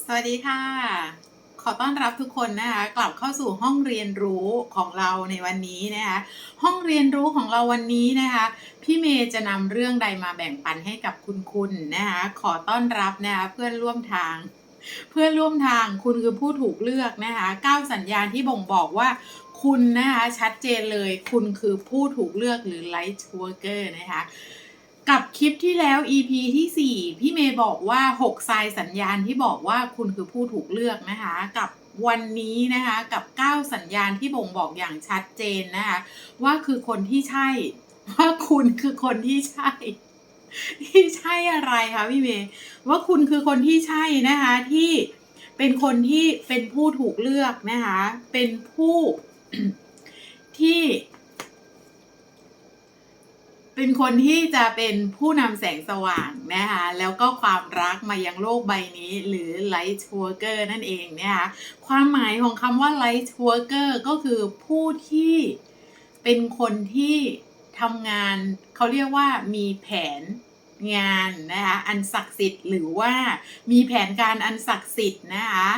สวัสดีค่ะ ขอต้อนรับทุกคนนะคะกลับเข้าสู่ห้องเรียนรู้ของเราในวันนี้นะคะห้องเรียนรู้ของเราวันนี้นะคะพี่เมย์จะนำเรื่องใดมาแบ่งปันให้กับคุณคุณนะคะขอต้อนรับนะคะเพื่อนร่วมทาง เพื่อนร่วมทางคุณคือผู้ถูกเลือกนะคะก้าวสัญญาณที่บ่งบอกว่าคุณนะคะชัดเจนเลยคุณคือผู้ถูกเลือกหรือ light worker นะคะ กับคลิปที่แล้ว EP ที่ 4 พี่เมย์บอกว่า 6 ทรายสัญญาณที่บอกว่าคุณคือผู้ถูกเลือกนะคะ กับวันนี้นะคะกับ 9 สัญญาณที่บ่งบอกอย่างชัดเจนนะคะว่าคือคนที่ใช่ ว่าคุณคือคนที่ใช่ ที่ใช่อะไรคะพี่เมย์ว่าคุณคือคนที่ใช่นะคะที่เป็นคนที่เป็นผู้ถูกเลือกนะคะเป็นผู้ที่ เป็นคนที่จะเป็นผู้นำแสงสว่างนะคะแล้วก็ความรักมายังโลกใบนี้หรือ light worker นั่นเองนะคะความหมายของคำว่า light worker ก็คือผู้ที่เป็นคนที่ทำงานเขาเรียกว่ามีแผนงานนะคะอันศักดิ์สิทธิ์หรือว่ามีแผนการอันศักดิ์สิทธิ์นะคะ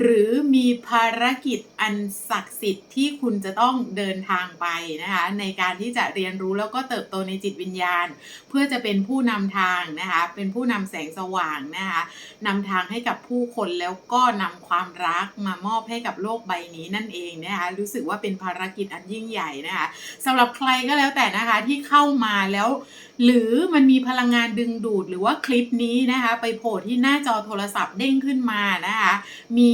หรือมีภารกิจอันศักดิ์สิทธิ์ที่คุณจะต้องเดินทางไปนะคะในการที่จะเรียนรู้แล้วก็เติบโตในจิตวิญญาณ เพื่อจะเป็นผู้นำทางนะคะเป็นผู้นำแสงสว่างนะคะนำทางให้กับผู้คนแล้วก็นำความรักมามอบให้กับโลกใบนี้นั่นเองนะคะรู้สึกว่าเป็นภารกิจอันยิ่งใหญ่นะคะสำหรับใครก็แล้วแต่นะคะที่เข้ามาแล้ว หรือมันมีพลังงานดึงดูดหรือว่าคลิปนี้นะคะ ไปโผล่ที่หน้าจอโทรศัพท์เด้งขึ้นมานะคะ มี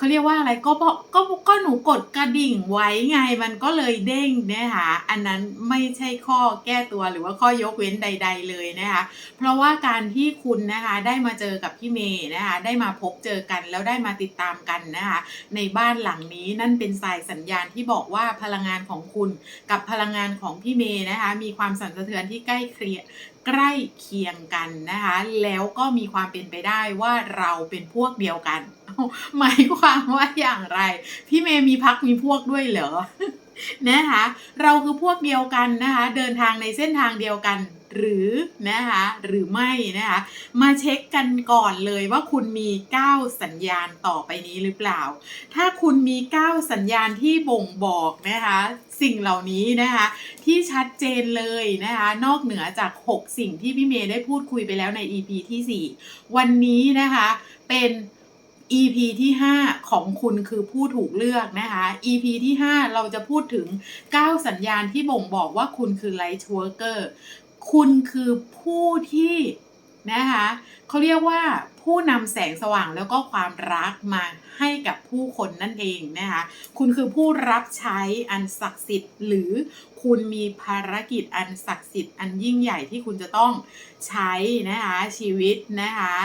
เขาเรียกว่าอะไรก็บอกก็ก็หนูกดกระดิ่งไว้ไงมันก็เลยเด้งนะคะอันนั้นไม่ใช่ข้อแก้ตัวหรือว่าข้อยกเว้นใด ๆ เลยนะคะเพราะว่าการที่คุณนะคะได้มาเจอกับพี่เมย์นะคะได้มาพบเจอกันแล้วได้มาติดตามกันนะคะในบ้านหลังนี้นั่นเป็นสายสัญญาณที่บอกว่าพลังงานของคุณกับพลังงานของพี่เมย์นะคะมีความสั่นสะเทือนที่ใกล้เคียง ใกล้เคียงกันนะคะ แล้วก็มีความเป็นไปได้ว่าเราเป็นพวกเดียวกัน หมายความว่าอย่างไร พี่เมย์มีพักมีพวกด้วยเหรอนะคะ เราคือพวกเดียวกันนะคะ เดินทางในเส้นทางเดียวกัน หรือนะคะหรือไม่นะคะมาเช็คกันก่อนเลยว่าคุณมี 9 สัญญาณต่อไปนี้หรือเปล่า ถ้าคุณมี 9 สัญญาณที่บ่งบอกนะคะสิ่งเหล่านี้นะคะที่ชัดเจนเลยนะคะนอกเหนือจาก 6 สิ่งที่พี่เมย์ได้พูดคุยไปแล้วใน EP ที่ 4 วันนี้นะคะเป็น EP ที่ 5 ของคุณคือผู้ถูกเลือกนะคะ EP ที่ 5 เราจะพูดถึง 9 สัญญาณที่บ่งบอกว่าคุณคือ light worker คุณคือผู้ที่นะคะเขาเรียกว่าผู้นำแสงสว่างแล้วก็ความรักมาให้กับผู้คนนั่นเองนะคะ คุณคือผู้รับใช้อันศักดิ์สิทธิ์หรือ คุณมีภารกิจอันศักดิ์สิทธิ์อันยิ่งใหญ่ที่คุณจะต้องใช้นะคะชีวิตนะคะ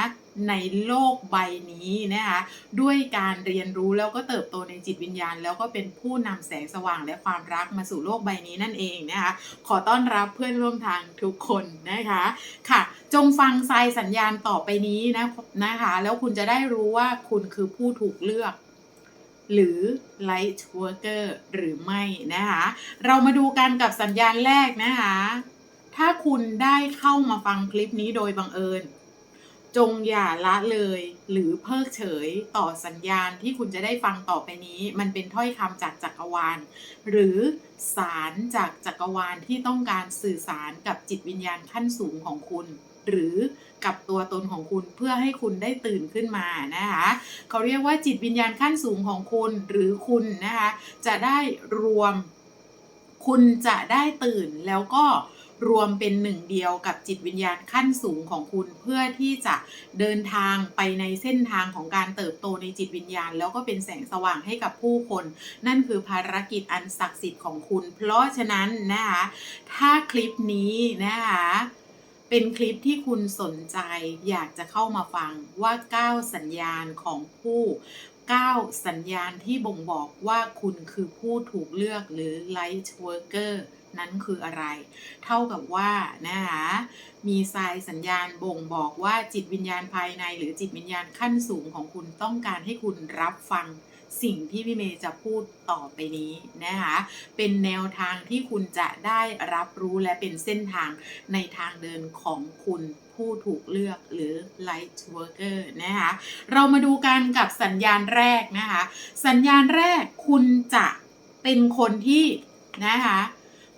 ในโลกใบนี้นะคะด้วยการเรียนรู้แล้วก็เติบโตในจิตวิญญาณ แล้วก็เป็นผู้นำแสงสว่างและความรักมาสู่โลกใบนี้นั่นเองนะคะขอต้อนรับเพื่อนร่วมทางทุกคนนะคะค่ะ จงฟังทรายสัญญาณต่อไปนี้นะนะคะ แล้วคุณจะได้รู้ว่าคุณคือผู้ถูกเลือก หรือ light worker หรือไม่นะคะ เรามาดูกันกับสัญญาณแรกนะคะ ถ้าคุณได้เข้ามาฟังคลิปนี้โดยบังเอิญ จงอย่าละเลยหรือเพิกเฉยต่อสัญญาณที่คุณจะได้ฟังต่อไปนี้ มันเป็นถ้อยคำจากจักรวาล หรือสารจากจักรวาลที่ต้องการสื่อสารกับจิตวิญญาณขั้นสูงของคุณ หรือกับตัวตนของคุณเพื่อให้คุณได้ตื่นขึ้นมานะคะเขาเรียกว่าจิตวิญญาณขั้นสูงของคุณหรือคุณนะคะจะได้รวม คุณจะได้ตื่นแล้วก็รวมเป็นหนึ่งเดียวกับจิตวิญญาณขั้นสูงของคุณเพื่อที่จะเดินทางไปในเส้นทางของการเติบโตในจิตวิญญาณ แล้วก็เป็นแสงสว่างให้กับผู้คน นั่นคือภารกิจอันศักดิ์สิทธิ์ของคุณ เพราะฉะนั้นนะคะถ้าคลิปนี้นะคะ เป็นคลิปที่คุณสนใจอยากจะเข้ามาฟังว่า 9 สัญญาณของผู้ 9 สัญญาณที่บ่งบอกว่าคุณคือผู้ถูกเลือกหรือ light worker นั้นคืออะไร เท่ากับว่านะคะมีทรายสัญญาณบ่งบอกว่าจิตวิญญาณภายใน หรือจิตวิญญาณขั้นสูงของคุณต้องการให้คุณรับฟัง สิ่งที่พี่เมย์จะพูดต่อไปนี้นะคะ เป็นแนวทางที่คุณจะได้รับรู้และเป็นเส้นทางในทางเดินของคุณผู้ถูกเลือกหรือ light worker นะคะ เรามาดูกันกับสัญญาณแรกนะคะ สัญญาณแรกคุณจะเป็นคนที่นะคะ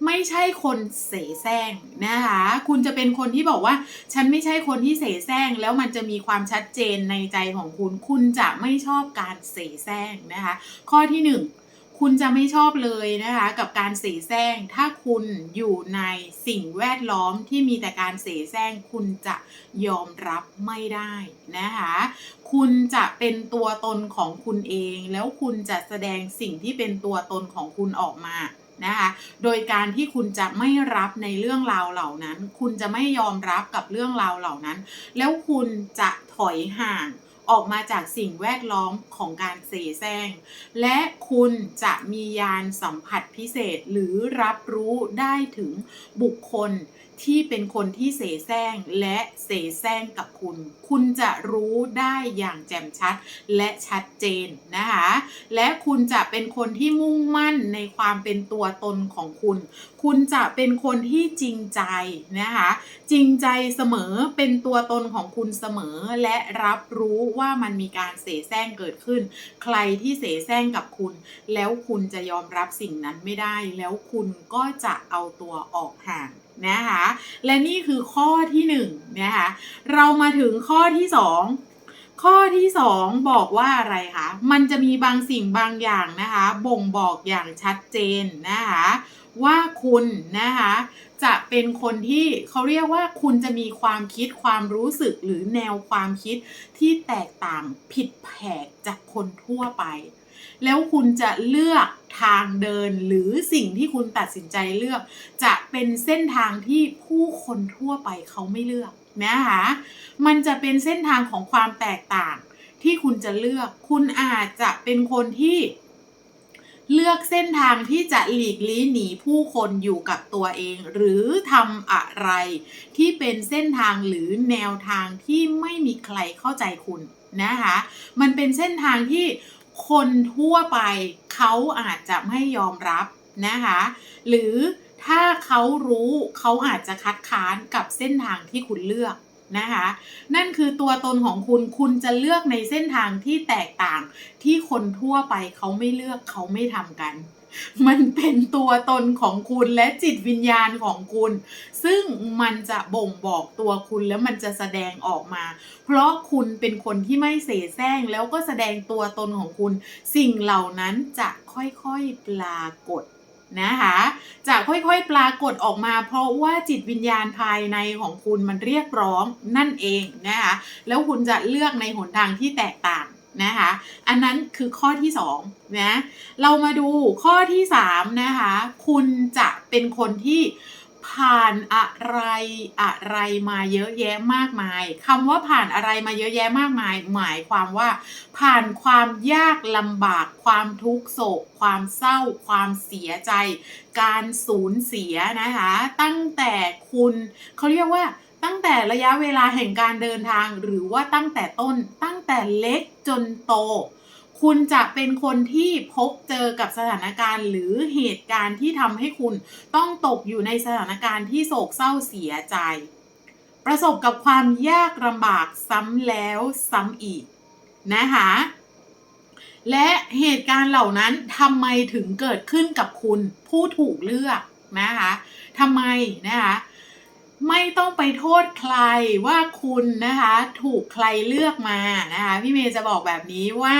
ไม่ใช่คนเสแสร้งนะคะ คุณจะเป็นคนที่บอกว่า ฉันไม่ใช่คนที่เสแสร้งแล้วมันจะมีความชัดเจนในใจของคุณ คุณจะไม่ชอบการเสแสร้งนะคะ ข้อที่หนึ่งคุณจะไม่ชอบเลยนะคะ กับการเสแสร้ง ถ้าคุณอยู่ในสิ่งแวดล้อมที่มีแต่การเสแสร้ง คุณจะยอมรับไม่ได้นะคะ คุณจะเป็นตัวตนของคุณเอง แล้วคุณจะแสดงสิ่งที่เป็นตัวตนของคุณออกมา นะคะ โดยการที่คุณจะไม่รับในเรื่องราวเหล่านั้น คุณจะไม่ยอมรับกับเรื่องราวเหล่านั้น แล้วคุณจะถอยห่างออกมาจากสิ่งแวดล้อมของการเสแสร้ง และคุณจะมียานสัมผัสพิเศษหรือรับรู้ได้ถึงบุคคล ที่เป็นคนที่เสแสร้งและเสแสร้งกับคุณ คุณจะรู้ได้อย่างแจ่มชัดและชัดเจนนะคะ และคุณจะเป็นคนที่มุ่งมั่นในความเป็นตัวตนของคุณ คุณจะเป็นคนที่จริงใจนะคะ จริงใจเสมอเป็นตัวตนของคุณเสมอและรับรู้ว่ามันมีการเสแสร้งเกิดขึ้น ใครที่เสแสร้งกับคุณ แล้วคุณจะยอมรับสิ่งนั้นไม่ได้ แล้วคุณก็จะเอาตัวออกห่าง นะคะ และนี่คือข้อที่หนึ่งนะคะ เรามาถึงข้อที่สองข้อที่สองบอกว่าอะไรคะ มันจะมีบางสิ่งบางอย่างนะคะ บ่งบอกอย่างชัดเจนนะคะ ว่าคุณนะคะจะเป็นคนที่เขาเรียกว่าคุณจะมีความคิดความรู้สึกหรือแนวความคิดที่แตกต่างผิดแผกจากคนทั่วไป แล้วคุณจะเลือกทางเดินหรือสิ่งที่คุณตัดสินใจเลือก จะเป็นเส้นทางที่ผู้คนทั่วไปเขาไม่เลือกนะคะมันจะเป็นเส้นทางของความแตกต่างที่คุณจะเลือก คุณอาจจะเป็นคนที่เลือกเส้นทางที่จะหลีกลี่หนีผู้คนอยู่กับตัวเอง หรือทำอะไรที่เป็นเส้นทางหรือแนวทางที่ไม่มีใครเข้าใจคุณนะคะ มันเป็นเส้นทางที่ คนทั่วไปเขาอาจจะไม่ยอมรับนะคะ หรือถ้าเขารู้เขาอาจจะคัดค้านกับเส้นทางที่คุณเลือกนะคะ นั่นคือตัวตนของคุณคุณจะเลือกในเส้นทางที่แตกต่างที่คนทั่วไปเขาไม่เลือกเขาไม่ทำกัน มันเป็นตัวตนของคุณและจิตวิญญาณของคุณ ซึ่งมันจะบ่งบอกตัวคุณแล้วมันจะแสดงออกมา เพราะคุณเป็นคนที่ไม่เสแสร้งแล้วก็แสดงตัวตนของคุณ สิ่งเหล่านั้นจะค่อยๆปรากฏนะคะจะค่อยๆปรากฏออกมา เพราะว่าจิตวิญญาณภายในของคุณมันเรียกร้องนั่นเองนะคะแล้วคุณจะเลือกในหนทางที่แตกต่าง นะคะ อันนั้นคือข้อที่2นะเรามาดูข้อที่3นะคะคุณจะเป็นคนที่ผ่านอะไรอะไรมาเยอะแยะมากมายคำว่าผ่านอะไรมาเยอะแยะมากมาย หมายความว่า ผ่านความยากลำบาก ความทุกโศก ความเศร้า ความเสียใจ การสูญเสียนะคะ ตั้งแต่คุณเขาเรียกว่า ตั้งแต่ระยะเวลาแห่งการเดินทาง หรือว่าตั้งแต่ต้นตั้งแต่เล็กจนโต คุณจะเป็นคนที่พบเจอกับสถานการณ์ หรือเหตุการณ์ที่ทำให้คุณต้องตกอยู่ในสถานการณ์ที่โศกเศร้าเสียใจ ประสบกับความยากลำบากซ้ำแล้วซ้ำอีกนะคะและเหตุการณ์เหล่านั้นทำไมถึงเกิดขึ้นกับคุณผู้ถูกเลือกนะคะทำไมนะคะ ไม่ต้องไปโทษใครว่าคุณนะคะ ถูกใครเลือกมานะคะ พี่เมย์จะบอกแบบนี้ว่า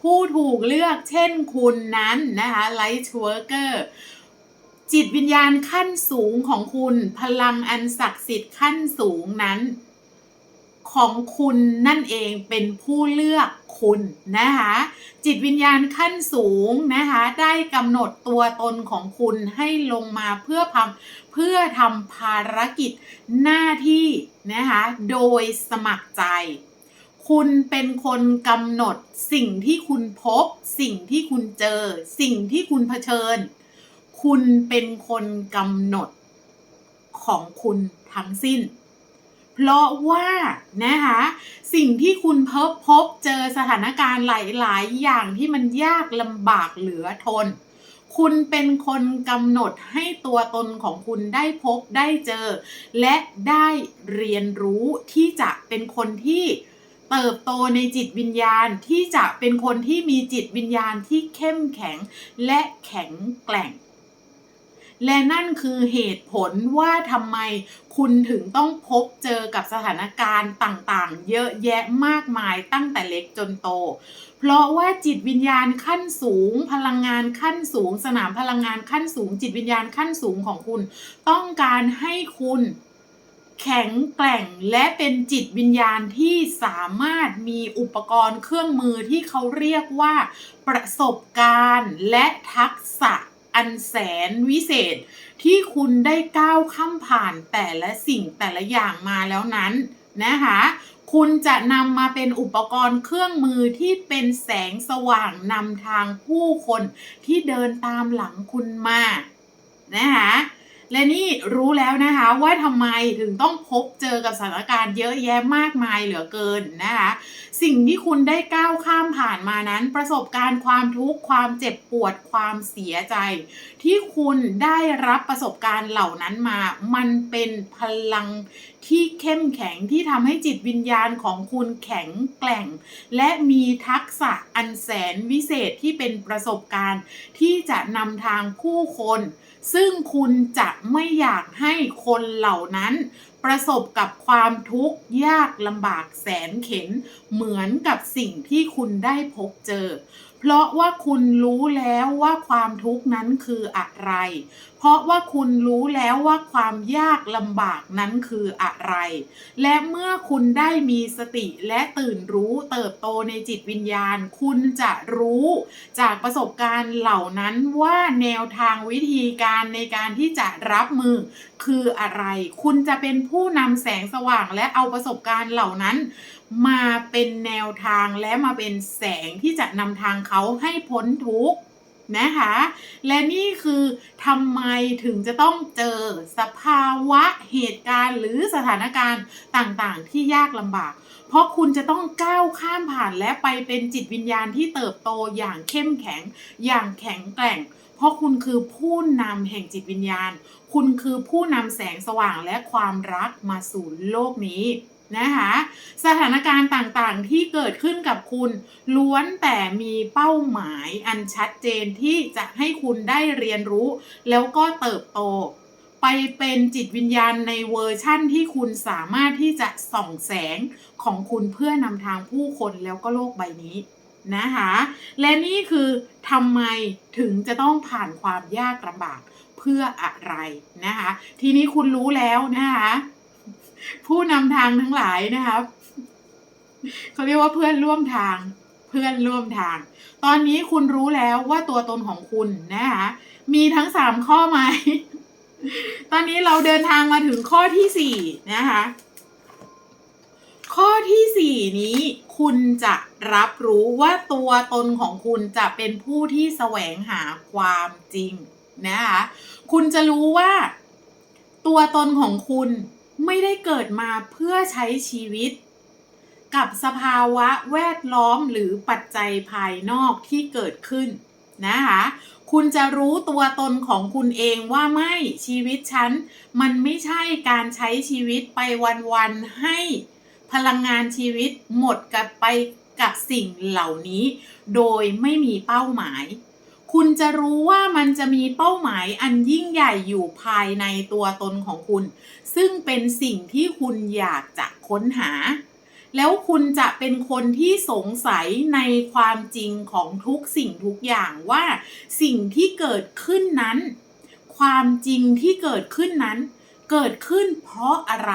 ผู้ถูกเลือกเช่นคุณนั้นนะคะไลท์เวิร์กเกอร์จิตวิญญาณขั้นสูงของคุณ พลังอันศักดิ์สิทธิ์ขั้นสูงนั้น ของคุณนั่นเองเป็นผู้เลือกคุณนะคะ จิตวิญญาณขั้นสูงนะคะ ได้กำหนดตัวตนของคุณให้ลงมาเพื่อทำเพื่อทำภารกิจหน้าที่นะคะ โดยสมัครใจ คุณเป็นคนกำหนดสิ่งที่คุณพบ สิ่งที่คุณเจอ สิ่งที่คุณเผชิญ คุณเป็นคนกำหนดของคุณทั้งสิ้น เพราะว่านะคะสิ่งที่คุณพบพบเจอสถานการณ์หลาย ๆ อย่างที่มันยากลำบากเหลือทน คุณเป็นคนกำหนดให้ตัวตนของคุณได้พบได้เจอ และได้เรียนรู้ที่จะเป็นคนที่เติบโตในจิตวิญญาณที่จะเป็นคนที่มีจิตวิญญาณที่เข้มแข็งและแข็งแกร่ง และนั่นคือเหตุผลว่าทำไมคุณถึงต้องพบเจอกับสถานการณ์ต่างๆ เยอะแยะมากมายตั้งแต่เล็กจนโต เพราะว่าจิตวิญญาณขั้นสูง พลังงานขั้นสูง สนามพลังงานขั้นสูง จิตวิญญาณขั้นสูงของคุณ ต้องการให้คุณแข็งแกร่งและเป็นจิตวิญญาณที่สามารถมีอุปกรณ์เครื่องมือที่เขาเรียกว่า ประสบการณ์และทักษะ อันแสนวิเศษที่คุณได้ก้าวข้ามผ่านแต่ละสิ่งแต่ละอย่างมาแล้วนั้นนะคะคุณจะนำมาเป็นอุปกรณ์เครื่องมือที่เป็นแสงสว่างนำทางผู้คนที่เดินตามหลังคุณมานะคะ และนี่รู้แล้วนะคะว่าทำไมถึงต้องพบเจอกับสถานการณ์เยอะแยะมากมายเหลือเกินนะคะ สิ่งที่คุณได้ก้าวข้ามผ่านมานั้น ประสบการณ์ความทุกข์ความเจ็บปวดความเสียใจ ที่คุณได้รับประสบการณ์เหล่านั้นมา มันเป็นพลัง ที่เข้มแข็งที่ทำให้จิตวิญญาณของคุณแข็งแกร่ง และมีทักษะอันแสนวิเศษที่เป็นประสบการณ์ ที่จะนำทางผู้คน ซึ่งคุณจะไม่อยากให้คนเหล่านั้นประสบกับความทุกข์ยากลำบากแสนเข็น เหมือนกับสิ่งที่คุณได้พบเจอ เพราะว่าคุณรู้แล้วว่าความทุกข์นั้นคืออะไร เพราะว่าคุณรู้แล้วว่าความยากลำบากนั้นคืออะไร และเมื่อคุณได้มีสติและตื่นรู้เติบโตในจิตวิญญาณ คุณจะรู้จากประสบการณ์เหล่านั้นว่าแนวทางวิธีการในการที่จะรับมือคืออะไร คุณจะเป็นผู้นำแสงสว่างและเอาประสบการณ์เหล่านั้น มาเป็นแนวทางและมาเป็นแสงที่จะนำทางเขาให้พ้นทุกข์นะคะ และนี่คือทำไมถึงจะต้องเจอสภาวะเหตุการณ์หรือสถานการณ์ต่างๆ ที่ยากลำบาก เพราะคุณจะต้องก้าวข้ามผ่านและไปเป็นจิตวิญญาณที่เติบโตอย่างเข้มแข็ง อย่างแข็งแกร่ง เพราะคุณคือผู้นำแห่งจิตวิญญาณ คุณคือผู้นำแสงสว่างและความรักมาสู่โลกนี้ นะคะสถานการณ์ต่างๆที่เกิดขึ้นกับคุณ ล้วนแต่มีเป้าหมายอันชัดเจนที่จะให้คุณได้เรียนรู้ แล้วก็เติบโต ไปเป็นจิตวิญญาณในเวอร์ชั่นที่คุณสามารถที่จะส่องแสงของคุณเพื่อนำทางผู้คนแล้วก็โลกใบนี้นะคะและนี่คือทำไมถึงจะต้องผ่านความยากลำบากเพื่ออะไรนะคะทีนี้คุณรู้แล้วนะคะ ผู้นำทางทั้งหลายนะครับเขาเรียกว่าเพื่อนร่วมทาง เพื่อนร่วมทาง ตอนนี้คุณรู้แล้วว่าตัวตนของคุณนะคะมีทั้งสามข้อไหมตอนนี้เราเดินทางมาถึงข้อที่สี่นะคะ ข้อที่สี่นี้คุณจะรับรู้ว่าตัวตนของคุณจะเป็นผู้ที่แสวงหาความจริงนะคะ คุณจะรู้ว่า ตัวตนของคุณ ไม่ได้เกิดมาเพื่อใช้ชีวิต กับสภาวะแวดล้อมหรือปัจจัยภายนอกที่เกิดขึ้นนะคะคุณจะรู้ตัวตนของคุณเองว่าไม่ชีวิตฉัน มันไม่ใช่การใช้ชีวิตไปวันๆให้พลังงานชีวิตหมดกับไปกับสิ่งเหล่านี้ โดยไม่มีเป้าหมาย คุณจะรู้ว่ามันจะมีเป้าหมายอันยิ่งใหญ่อยู่ภายในตัวตนของคุณ ซึ่งเป็นสิ่งที่คุณอยากจะค้นหา แล้วคุณจะเป็นคนที่สงสัยในความจริงของทุกสิ่งทุกอย่างว่า สิ่งที่เกิดขึ้นนั้น ความจริงที่เกิดขึ้นนั้น เกิดขึ้นเพราะอะไร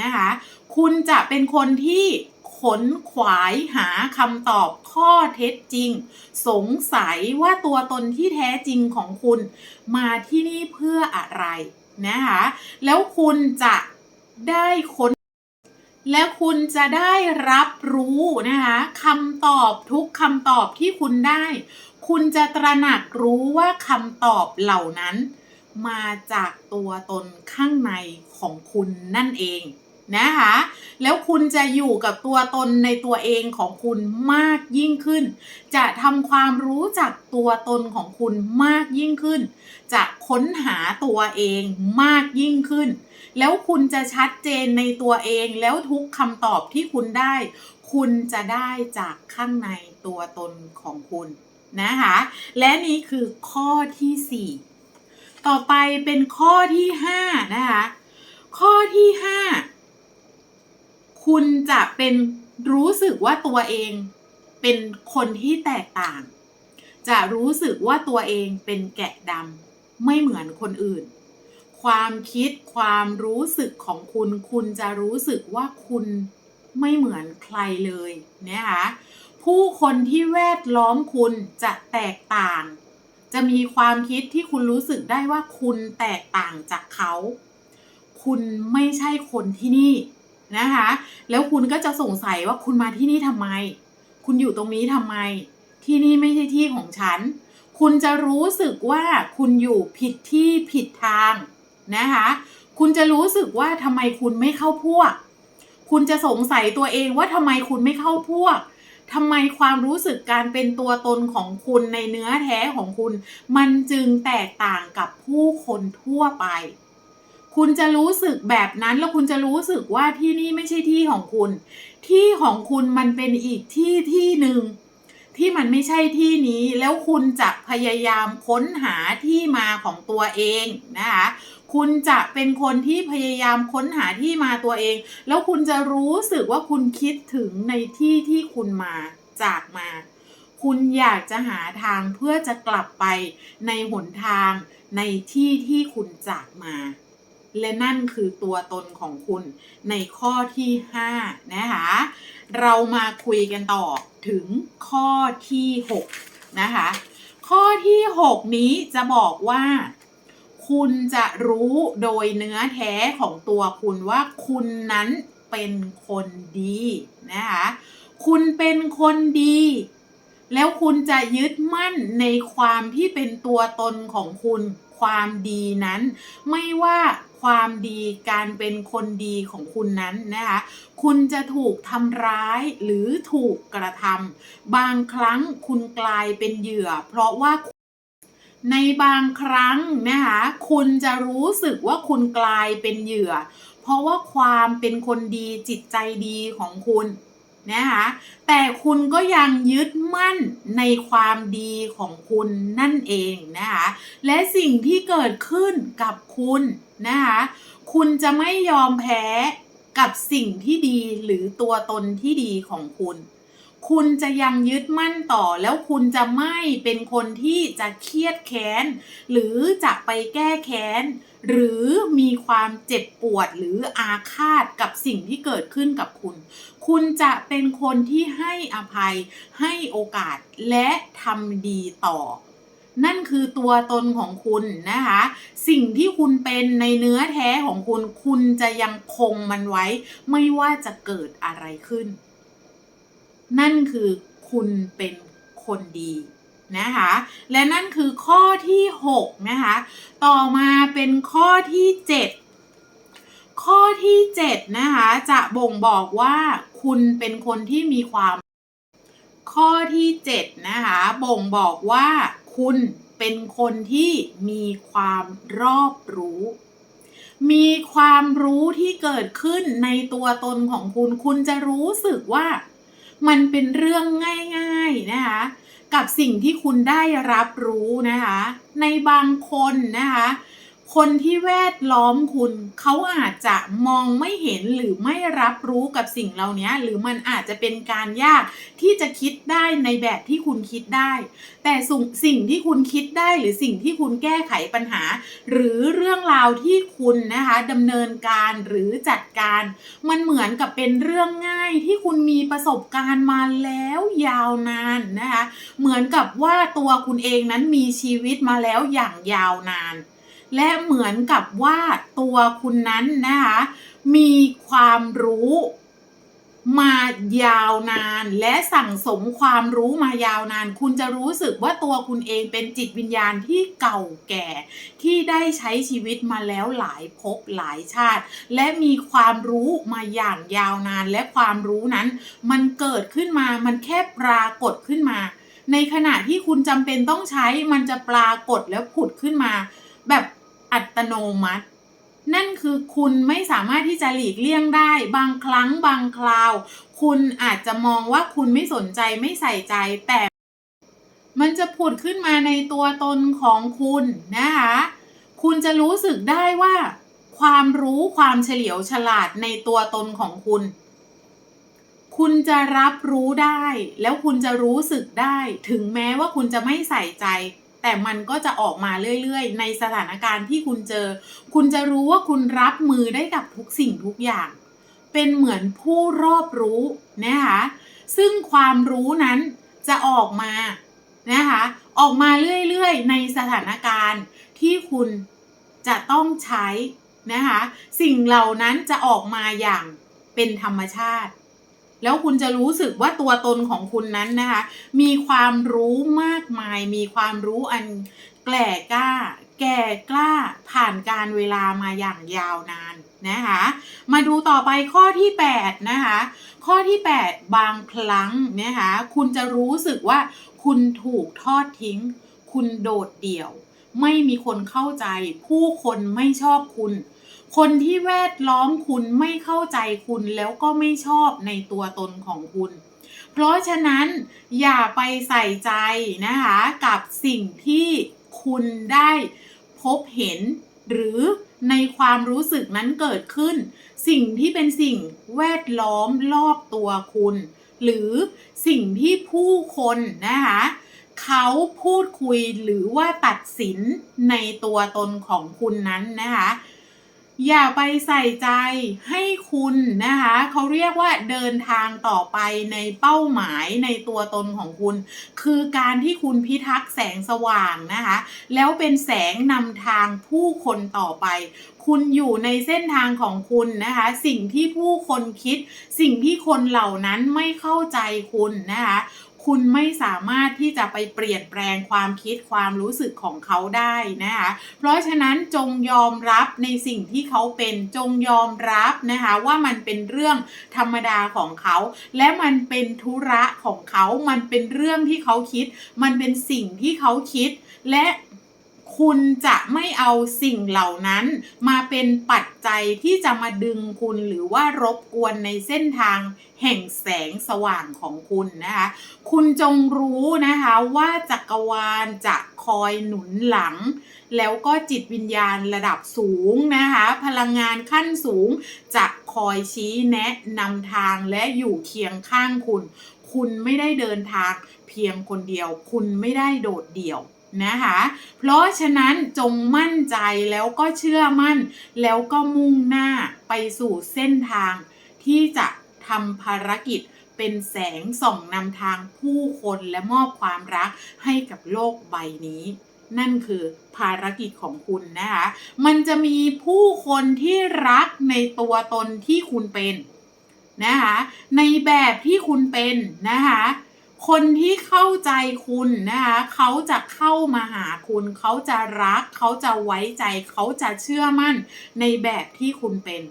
นะคะ คุณจะเป็นคนที่ ขนขวายหาคำตอบข้อเท็จจริง สงสัยว่าตัวตนที่แท้จริงของคุณ มาที่นี่เพื่ออะไรนะคะ แล้วคุณจะได้ค้น แล้วคุณจะได้รับรู้นะคะคำตอบทุกคำตอบที่คุณได้ คุณจะตระหนักรู้ว่าคำตอบเหล่านั้น มาจากตัวตนข้างในของคุณนั่นเอง นะคะ แล้วคุณจะอยู่กับตัวตนในตัวเองของคุณมากยิ่งขึ้น จะทำความรู้จักตัวตนของคุณมากยิ่งขึ้น จะค้นหาตัวเองมากยิ่งขึ้น แล้วคุณจะชัดเจนในตัวเองแล้วทุกคำตอบที่คุณได้ คุณจะได้จากข้างในตัวตนของคุณนะคะ และนี่คือข้อที่ 4 ต่อไปเป็นข้อที่ 5 นะคะ ข้อที่ 5 คุณจะเป็นรู้สึกว่าตัวเองเป็นคนที่แตกต่าง จะรู้สึกว่าตัวเองเป็นแกะดำไม่เหมือนคนอื่น ความคิดความรู้สึกของคุณ คุณจะรู้สึกว่าคุณไม่เหมือนใครเลยนะคะผู้คนที่แวดล้อมคุณจะแตกต่าง จะมีความคิดที่คุณรู้สึกได้ว่าคุณแตกต่างจากเขา คุณไม่ใช่คนที่นี่ นะคะ แล้วคุณก็จะสงสัยว่าคุณมาที่นี่ทำไม คุณอยู่ตรงนี้ทำไม ที่นี่ไม่ใช่ที่ของฉัน คุณจะรู้สึกว่าคุณอยู่ผิดที่ผิดทางนะคะ คุณจะรู้สึกว่าทำไมคุณไม่เข้าพวก คุณจะสงสัยตัวเองว่าทำไมคุณไม่เข้าพวกทำไมความรู้สึกการเป็นตัวตนของคุณในเนื้อแท้ของคุณ มันจึงแตกต่างกับผู้คนทั่วไป คุณจะรู้สึกแบบนั้นแล้วคุณจะรู้สึกว่าที่นี่ไม่ใช่ที่ของคุณ ที่ของคุณมันเป็นอีกที่ที่หนึ่งที่มันไม่ใช่ที่นี้แล้วคุณจะพยายามค้นหาที่มาของตัวเองนะคะคุณจะเป็นคนที่พยายามค้นหาที่มาตัวเอง แล้วคุณจะรู้สึกว่าคุณคิดถึงในที่ที่คุณมาจากมา คุณอยากจะหาทางเพื่อจะกลับไปในหนทางในที่ที่คุณจากมา และนั่นคือตัวตนของคุณในข้อที่ 5 นะคะ เรามาคุยกันต่อถึงข้อที่ 6 นะคะ ข้อที่ 6 นี้จะบอกว่า คุณจะรู้โดยเนื้อแท้ของตัวคุณว่าคุณนั้นเป็นคนดีนะคะ คุณเป็นคนดี แล้วคุณจะยึดมั่นในความที่เป็นตัวตนของคุณความดีนั้น ไม่ว่า ความดีการเป็นคนดีของคุณนั้นนะคะคุณจะถูกทำร้ายหรือถูกกระทำบางครั้งคุณกลายเป็นเหยื่อ เพราะว่าในบางครั้งนะคะคุณจะรู้สึกว่าคุณกลายเป็นเหยื่อ เพราะว่าความเป็นคนดีจิตใจดีของคุณนะคะแต่คุณก็ยังยึดมั่นในความดีของคุณนั่นเองนะคะและสิ่งที่เกิดขึ้นกับคุณ นะคะ คุณจะไม่ยอมแพ้กับสิ่งที่ดีหรือตัวตนที่ดีของคุณ คุณจะยังยึดมั่นต่อแล้วคุณจะไม่เป็นคนที่จะเครียดแค้น หรือจะไปแก้แค้น หรือมีความเจ็บปวดหรืออาฆาตกับสิ่งที่เกิดขึ้นกับคุณ คุณจะเป็นคนที่ให้อภัยให้โอกาสและทำดีต่อ นั่นคือตัวตนของคุณนะคะ สิ่งที่คุณเป็นในเนื้อแท้ของคุณ คุณจะยังคงมันไว้ ไม่ว่าจะเกิดอะไรขึ้น นั่นคือคุณเป็นคนดีนะคะ และนั่นคือข้อที่ 6 นะคะ ต่อมาเป็นข้อที่ 7 ข้อที่ 7 นะคะ จะบ่งบอกว่าคุณเป็นคนที่มีความ ข้อที่ 7 นะคะ บ่งบอกว่า คุณเป็นคนที่มีความรอบรู้ มีความรู้ที่เกิดขึ้นในตัวตนของคุณ คุณจะรู้สึกว่ามันเป็นเรื่องง่ายๆนะคะ กับสิ่งที่คุณได้รับรู้นะคะ ในบางคนนะคะ คนที่แวดล้อมคุณ เขาอาจจะมองไม่เห็นหรือไม่รับรู้กับสิ่งเหล่านี้หรือมันอาจจะเป็นการยากที่จะคิดได้ในแบบที่คุณคิดได้ แต่สิ่งสิ่งที่คุณคิดได้หรือสิ่งที่คุณแก้ไขปัญหา หรือเรื่องราวที่คุณนะคะดำเนินการหรือจัดการ มันเหมือนกับเป็นเรื่องง่ายที่คุณมีประสบการณ์มาแล้วยาวนานนะคะเหมือนกับว่าตัวคุณเองนั้นมีชีวิตมาแล้วอย่างยาวนาน และเหมือนกับว่าตัวคุณนั้นนะคะมีความรู้มายาวนานและสั่งสมความรู้มายาวนาน คุณจะรู้สึกว่าตัวคุณเองเป็นจิตวิญญาณที่เก่าแก่ ที่ได้ใช้ชีวิตมาแล้วหลายภพหลายชาติ และมีความรู้มาอย่างยาวนาน และความรู้นั้น มันเกิดขึ้นมามันแค่ปรากฏขึ้นมา ในขณะที่คุณจำเป็นต้องใช้มันจะปรากฏแล้วผุดขึ้นมา แบบ อัตโนมัติ นั่นคือคุณไม่สามารถที่จะหลีกเลี่ยงได้ บางครั้งบางคราว คุณอาจจะมองว่าคุณไม่สนใจไม่ใส่ใจ แต่ มันจะผุดขึ้นมาในตัวตนของคุณนะคะ คุณจะรู้สึกได้ว่า ความรู้ความเฉลียวฉลาดในตัวตนของคุณ คุณจะรับรู้ได้ แล้วคุณจะรู้สึกได้ ถึงแม้ว่าคุณจะไม่ใส่ใจ แต่มันก็จะออกมาเรื่อยๆ ในสถานการณ์ที่คุณเจอ คุณจะรู้ว่าคุณรับมือได้กับทุกสิ่งทุกอย่าง เป็นเหมือนผู้รอบรู้นะคะซึ่งความรู้นั้นจะออกมานะคะออกมาเรื่อยๆ ในสถานการณ์ที่คุณจะต้องใช้นะคะสิ่งเหล่านั้นจะออกมาอย่างเป็นธรรมชาติ แล้วคุณจะรู้สึกว่าตัวตนของคุณนั้นนะคะ มีความรู้มากมาย มีความรู้อันแก่กล้า แก่กล้าผ่านการเวลามาอย่างยาวนานนะคะ มาดูต่อไปข้อที่ 8 นะคะ ข้อที่ 8 บางครั้งนะคะคุณจะรู้สึกว่าคุณถูกทอดทิ้ง คุณโดดเดี่ยว ไม่มีคนเข้าใจ ผู้คนไม่ชอบคุณ คนที่แวดล้อมคุณไม่เข้าใจคุณแล้วก็ไม่ชอบในตัวตนของคุณ เพราะฉะนั้นอย่าไปใส่ใจนะคะกับสิ่งที่คุณได้พบเห็นหรือในความรู้สึกนั้นเกิดขึ้น สิ่งที่เป็นสิ่งแวดล้อมรอบตัวคุณ หรือสิ่งที่ผู้คนนะคะเขาพูดคุยหรือว่าตัดสินในตัวตนของคุณนั้นนะคะ อย่าไปใส่ใจให้คุณนะคะเขาเรียกว่าเดินทางต่อไปในเป้าหมายในตัวตนของคุณ คือการที่คุณพิทักษ์แสงสว่างนะคะ แล้วเป็นแสงนำทางผู้คนต่อไป คุณอยู่ในเส้นทางของคุณนะคะ สิ่งที่ผู้คนคิด สิ่งที่คนเหล่านั้นไม่เข้าใจคุณนะคะ คุณไม่สามารถที่จะไปเปลี่ยนแปลงความคิดความรู้สึกของเขาได้นะคะ เพราะฉะนั้นจงยอมรับในสิ่งที่เขาเป็นจงยอมรับนะคะว่ามันเป็นเรื่องธรรมดาของเขา และมันเป็นธุระของเขา มันเป็นเรื่องที่เขาคิด มันเป็นสิ่งที่เขาคิดและ คุณจะไม่เอาสิ่งเหล่านั้น มาเป็นปัจจัยที่จะมาดึงคุณหรือว่ารบกวนในเส้นทางแห่งแสงสว่างของคุณนะคะ คุณจงรู้นะคะว่าจักรวาลจะคอยหนุนหลัง แล้วก็จิตวิญญาณระดับสูงนะคะ พลังงานขั้นสูงจะคอยชี้แนะนำทางและอยู่เคียงข้างคุณ คุณไม่ได้เดินทางเพียงคนเดียว คุณไม่ได้โดดเดี่ยว นะคะ เพราะฉะนั้นจงมั่นใจแล้วก็เชื่อมั่น แล้วก็มุ่งหน้าไปสู่เส้นทาง ที่จะทำภารกิจเป็นแสงส่องนำทางผู้คนและมอบความรักให้กับโลกใบนี้นั่นคือภารกิจของคุณนะคะ มันจะมีผู้คนที่รักในตัวตนที่คุณเป็นนะคะ ในแบบที่คุณเป็นนะคะ คนที่เข้าใจคุณนะคะเขาจะเข้ามาหาคุณเขาจะรัก เขาจะไว้ใจเขาจะเชื่อมั่นในแบบที่คุณเป็น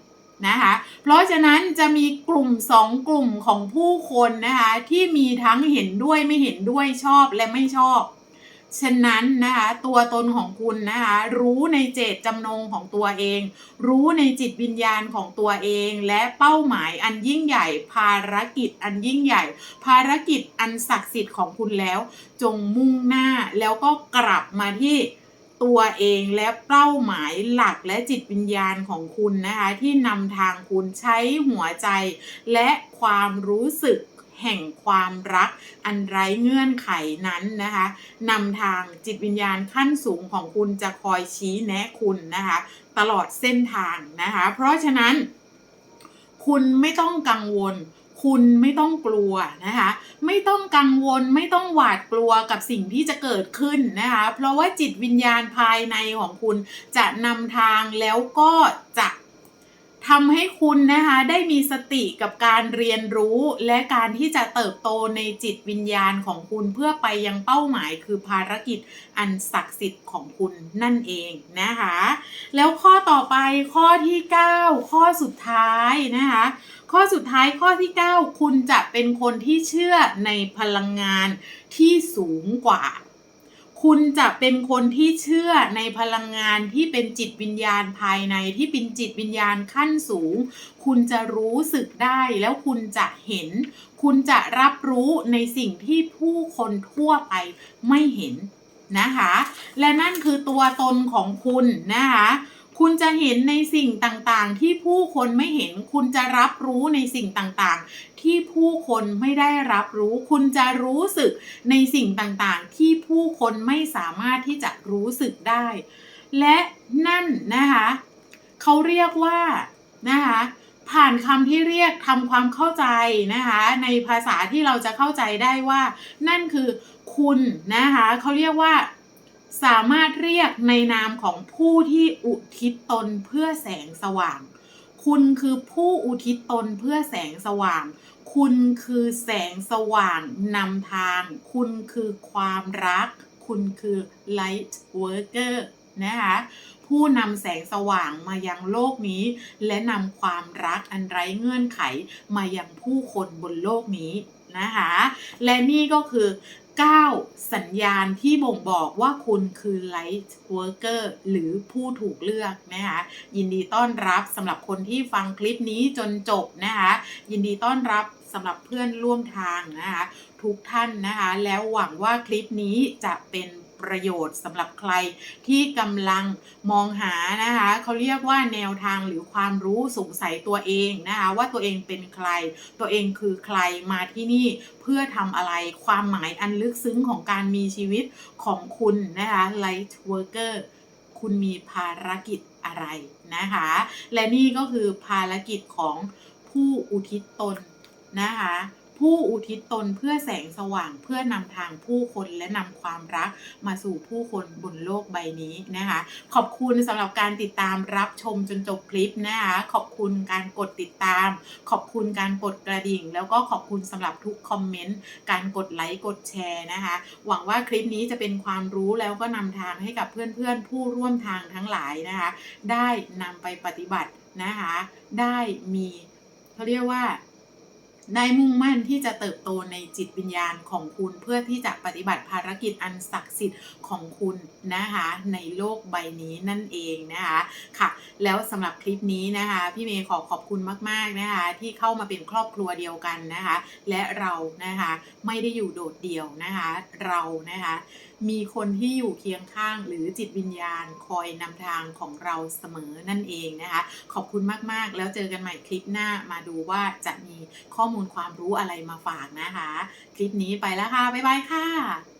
นะคะ เพราะฉะนั้นจะมีกลุ่มสองกลุ่มของผู้คนนะคะที่มีทั้งเห็นด้วยไม่เห็นด้วยชอบและไม่ชอบ ฉะนั้นนะคะตัวตนของคุณนะคะรู้ในเจตจำนงของตัวเอง รู้ในจิตวิญญาณของตัวเอง และเป้าหมายอันยิ่งใหญ่ ภารกิจอันยิ่งใหญ่ ภารกิจอันศักดิ์สิทธิ์ของคุณแล้ว จงมุ่งหน้าแล้วก็กลับมาที่ตัวเองและเป้าหมายหลักและจิตวิญญาณของคุณนะคะที่นำทางคุณใช้หัวใจ และความรู้สึก แห่งความรัก อันไร้เงื่อนไขนั้นนะคะนำทางจิตวิญญาณขั้นสูงของคุณจะคอยชี้แนะคุณนะคะ ตลอดเส้นทางนะคะ เพราะฉะนั้น คุณไม่ต้องกังวลคุณไม่ต้องกลัวนะคะ ไม่ต้องกังวลไม่ต้องหวาดกลัวกับสิ่งที่จะเกิดขึ้นนะคะ เพราะว่าจิตวิญญาณภายในของคุณจะนำทางแล้วก็จะ ทำให้คุณนะคะได้มีสติกับการเรียนรู้ และการที่จะเติบโตในจิตวิญญาณของคุณเพื่อไปยังเป้าหมายคือภารกิจอันศักดิ์สิทธิ์ของคุณนั่นเองนะคะ แล้วข้อต่อไปข้อที่ 9 ข้อสุดท้ายนะคะ ข้อสุดท้ายข้อที่ 9 คุณจะเป็นคนที่เชื่อในพลังงานที่สูงกว่า คุณจะเป็นคนที่เชื่อในพลังงานที่เป็นจิตวิญญาณภายในที่เป็นจิตวิญญาณขั้นสูง คุณจะรู้สึกได้แล้วคุณจะเห็น คุณจะรับรู้ในสิ่งที่ผู้คนทั่วไปไม่เห็นนะคะ และนั่นคือตัวตนของคุณนะคะคุณจะเห็นในสิ่งต่างๆ ที่ผู้คนไม่เห็น คุณจะรับรู้ในสิ่งต่างๆ ที่ผู้คนไม่ได้รับรู้ คุณจะรู้สึกในสิ่งต่างๆ ที่ผู้คนไม่สามารถที่จะรู้สึกได้ และนั่นนะคะเขาเรียกว่านะคะผ่านคำที่เรียกทำความเข้าใจนะคะในภาษาที่เราจะเข้าใจได้ว่า นั่นคือคุณนะคะเขาเรียกว่าสามารถเรียกในนามของผู้ที่อุทิศตนเพื่อแสงสว่าง คุณคือผู้อุทิศตนเพื่อแสงสว่าง คุณคือแสงสว่างนำทาง คุณคือความรัก คุณคือ light worker นะคะผู้นำแสงสว่างมายังโลกนี้ และนำความรักอันไร้เงื่อนไขมายังผู้คนบนโลกนี้นะคะและนี่ก็คือ 9 สัญญาณที่บ่งบอกว่าคุณคือ light worker หรือผู้ถูกเลือกนะคะยินดีต้อนรับสำหรับคนที่ฟังคลิปนี้จนจบนะคะยินดีต้อนรับสำหรับเพื่อนร่วมทางนะคะทุกท่านนะคะแล้วหวังว่าคลิปนี้จะเป็น ประโยชน์สำหรับใครที่กำลังมองหานะคะเขาเรียกว่าแนวทางหรือความรู้สงสัยตัวเองนะคะว่าตัวเองเป็นใคร ตัวเองคือใครมาที่นี่เพื่อทำอะไรความหมายอันลึกซึ้งของการมีชีวิตของคุณนะคะ light worker คุณมีภารกิจอะไรนะคะ และนี่ก็คือภารกิจของผู้อุทิศตนนะคะ ผู้อุทิศตนเพื่อแสงสว่างเพื่อนำทางผู้คนและนำความรักมาสู่ผู้คนบนโลกใบนี้นะคะ ขอบคุณสำหรับการติดตามรับชมจนจบคลิปนะคะ ขอบคุณการกดติดตาม ขอบคุณการกดกระดิ่ง แล้วก็ขอบคุณสำหรับทุกคอมเมนต์การกดไลค์กดแชร์นะคะ หวังว่าคลิปนี้จะเป็นความรู้แล้วก็นำทางให้กับเพื่อนๆ ผู้ร่วมทางทั้งหลายนะคะ ได้นำไปปฏิบัตินะคะ ได้มีเขาเรียกว่า ได้มุ่งมั่นที่จะเติบโตในจิตวิญญาณของคุณเพื่อที่จะปฏิบัติภารกิจอันศักดิ์สิทธิ์ของคุณนะคะในโลกใบนี้นั่นเองนะคะค่ะ แล้วสำหรับคลิปนี้นะคะพี่เมย์ขอขอบคุณมากๆนะคะที่เข้ามาเป็นครอบครัวเดียวกันนะคะและเรานะคะไม่ได้อยู่โดดเดี่ยวนะคะเรานะคะ มีคนที่อยู่เคียงข้างหรือจิตวิญญาณคอยนำทางของเราเสมอนั่นเองนะคะ ขอบคุณมากๆ แล้วเจอกันใหม่คลิปหน้ามาดูว่าจะมีข้อมูลความรู้อะไรมาฝากนะคะ คลิปนี้ไปแล้วค่ะ บ๊ายบายค่ะ